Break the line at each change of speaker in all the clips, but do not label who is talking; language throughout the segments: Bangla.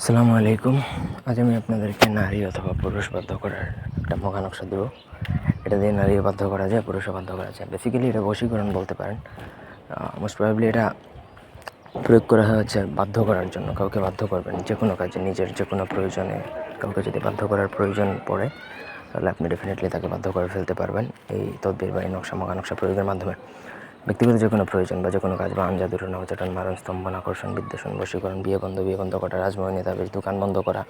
আসসালামু আলাইকুম। আজ আমি আপনাদেরকে নারী অথবা পুরুষ বাধ্য করার একটা মহা নকশা দেবো। এটা দিয়ে নারী বাধ্য করা যায় পুরুষও বাধ্য করা যায়। বেসিক্যালি এটা বশীকরণ বলতে পারেন। মোস্ট প্রবাবলি এটা প্রয়োগ করা হয় হচ্ছে বাধ্য করার জন্য। কাউকে বাধ্য করবেন যে কোনো কাজে, নিজের যে কোনো প্রয়োজনে। কাউকে যদি বাধ্য করার প্রয়োজন পড়ে, তাহলে আপনি ডেফিনেটলি তাকে বাধ্য করে ফেলতে পারবেন এই তদ্বির বা এই নকশা মহা নকশা প্রয়োগের মাধ্যমে। ব্যক্তিগত যে কোনো প্রয়োজন বা যে কোনো কাজ, বা আঞ্জাদুর নবচাটন মারণ স্তম্ভন আকর্ষণ বিদ্বেষণ, বশীকরণ, বিয়ে বন্ধ বিয়ে বন্ধ করা রাজমোহনী তাবিজ দোকান বন্ধ করা,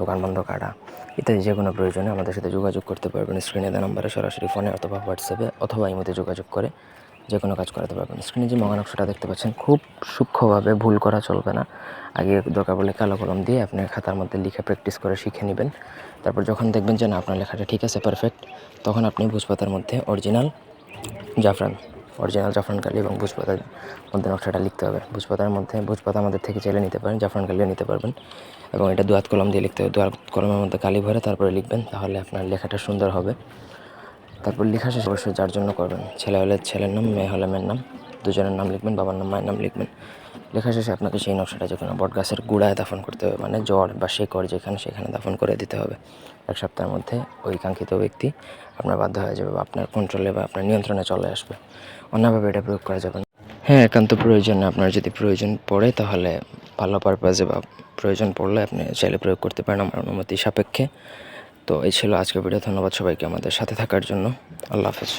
দোকান বন্ধ কাটা, ইত্যাদি যে কোনো প্রয়োজনে আমাদের সাথে যোগাযোগ করতে পারবেন। স্ক্রিনে দেওয়া নাম্বারে সরাসরি ফোনে অথবা হোয়াটসঅ্যাপে অথবা ইমোতে যোগাযোগ করে যে কোনো কাজ করাতে পারবেন। স্ক্রিনে যে মগানকশাটা দেখতে পাচ্ছেন, খুব সূক্ষ্মভাবে ভুল করা চলবে না। আগে দরকার বলে কালো কলম দিয়ে আপনি খাতার মধ্যে লিখে প্র্যাকটিস করে শিখে নেবেন। তারপর যখন দেখবেন যে না, আপনার লেখাটা ঠিক আছে পারফেক্ট তখন আপনি ভোজপাতার মধ্যে অরিজিনাল জাফরান অরিজিনাল জাফরান কালি এবং ভোজপাতার মধ্যে নকশাটা লিখতে হবে। ভোজপাতার মধ্যে, ভোজপাতা আমাদের থেকে চাইলে নিতে পারেন, জাফরান কালিও নিতে পারবেন। এবং এটা দুয়াত কলম দিয়ে লিখতে হবে। দুয়াত কলমের মধ্যে কালি ভরে তারপরে লিখবেন, তাহলে আপনার লেখাটা সুন্দর হবে। তারপর লেখা শেষ, অবশ্যই যার জন্য করবেন। ছেলে হলে ছেলের নাম, মেয়ে হলে মেয়ের নাম, দুজনের নাম লিখবেন, বাবার নাম, মায়ের নাম লিখবেন। লেখা শেষে আপনাকে সেই নকশাটা যে কোনো বট গাছের গুড়ায় দাফন করতে হবে মানে জ্বর বা শেকড় যেখানে সেখানে দাফন করে দিতে হবে। এক সপ্তাহের মধ্যে ওই কাঙ্ক্ষিত ব্যক্তি আপনার বাধ্য হয়ে যাবে বা আপনার কন্ট্রোলে বা আপনার নিয়ন্ত্রণে চলে আসবে। অন্যভাবে এটা প্রয়োগ করা যাবে না। হ্যাঁ একান্ত প্রয়োজনে আপনার যদি প্রয়োজন পড়ে তাহলে ভালো পারপাজে বা প্রয়োজন পড়লে আপনি চাইলে প্রয়োগ করতে পারেন আমার অনুমতি সাপেক্ষে। তো এই ছিল আজকের ভিডিও ধন্যবাদ সবাইকে আমাদের সাথে থাকার জন্য। আল্লাহ হাফেজ।